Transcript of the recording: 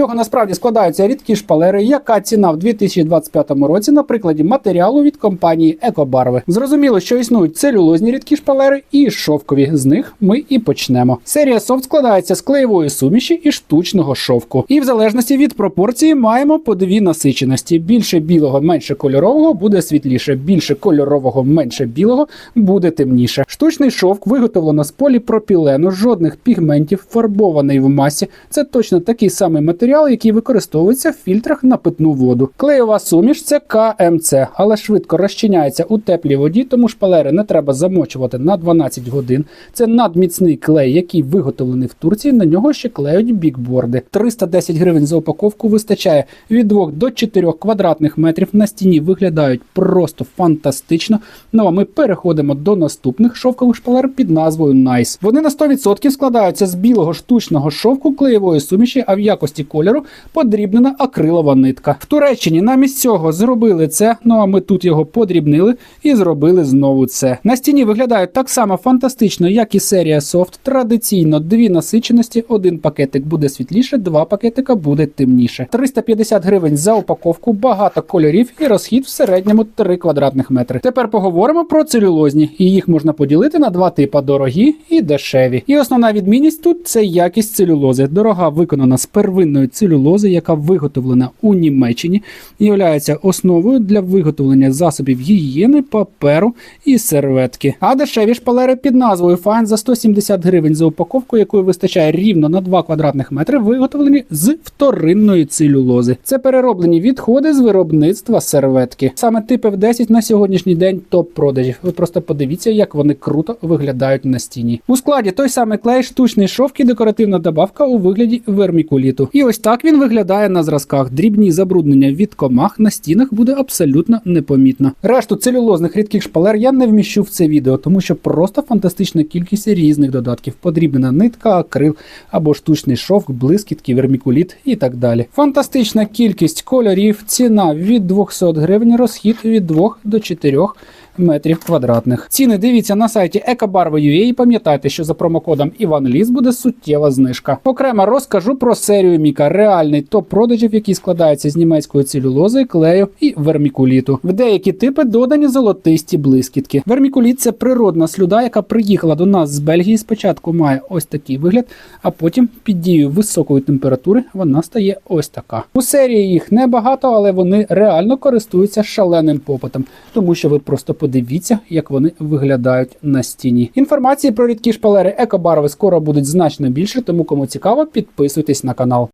чого насправді складаються рідкі шпалери, яка ціна в 2025 році на прикладі матеріалу від компанії Екобарви. Зрозуміло, що існують целюлозні рідкі шпалери і шовкові. З них ми і почнемо. Серія софт складається з клеєвої суміші і штучного шовку. І в залежності від пропорції маємо по дві насиченості: більше білого, менше кольорового буде світліше, більше кольорового, менше білого буде темніше. Штучний шовк виготовлено з поліпропілену, жодних пігментів, фарбований в масі. Це точно такий самий матеріал, який використовується в фільтрах на питну воду. Клеєва суміш це КМЦ, але швидко розчиняється у теплій воді, тому шпалери не треба замочувати на 12 годин. Це надміцний клей, який виготовлений в Турції. На нього ще клеють бікборди. 310 гривень за упаковку вистачає від 2 до 4 квадратних метрів. На стіні виглядають просто фантастично. Ну а ми переходимо до наступних шовкових шпалер під назвою Nice. Вони на 100% складаються з білого штучного шовку клеєвої суміші, а в якості кольору подрібнена акрилова нитка. В Туреччині намість цього зробили це. Ну а ми тут його подрібнили і зробили знову це. На стіні виглядають так само фантастично, як і серія Soft. Традиційно дві насиченості, один пакетик буде світліше, два пакетика буде темніше. 350 гривень за упаковку, багато кольорів і розхід в середньому 3 квадратних метри. Тепер поговоримо про целюлозні, їх можна поділити на два типи: дорогі і дешеві. І основна відмінність тут це якість целюлози. Дорога виконана з первинної целюлози, яка виготовлена у Німеччині, і являється основою для виготовлення засобів гігієни, паперу і серветки. А дешеві шпалери під назвою Fine за 170 гривень за упаковку, якої вистачає рівно на 2 квадратних метри, виготовлені з вторинної целюлози. Це перероблені відходи з виробництва серветки. Саме тип F10 на сьогоднішній день топ продажів. Ви просто подивіться, як вони круто виглядають на стіні. У складі той самий клей, штучний шовк і декоративна добавка у вигляді вермікуліту. І ось так він виглядає на зразках. Дрібні забруднення від комах на стінах буде абсолютно непомітно. Решту целюлозних рідких шпалер я не вміщу в це відео, тому що просто фантастична кількість різних додатків. Подрібнена нитка, акрил або штучний шовк, блискітки, вермікуліт і так далі. Фантастична кількість кольорів, ціна від 200 гривень, розхід від 2 до 4 метрів квадратних. Ціни дивіться на сайті Екобарви.ua і пам'ятайте, що за промокодом Іван Ліс буде суттєва знижка. Окремо розкажу про серію Міка, реальний топ продажів, який складається з німецької целюлози, клею і вермікуліту. В деякі типи додані золотисті блискітки. Вермікуліт це природна слюда, яка приїхала до нас з Бельгії. Спочатку має ось такий вигляд, а потім під дією високої температури вона стає ось така. У серії їх небагато, але вони реально користуються шаленим попитом, тому що ви просто подивіться, як вони виглядають на стіні. Інформації про рідкі шпалери екобарви скоро будуть значно більше, тому кому цікаво, підписуйтесь на канал.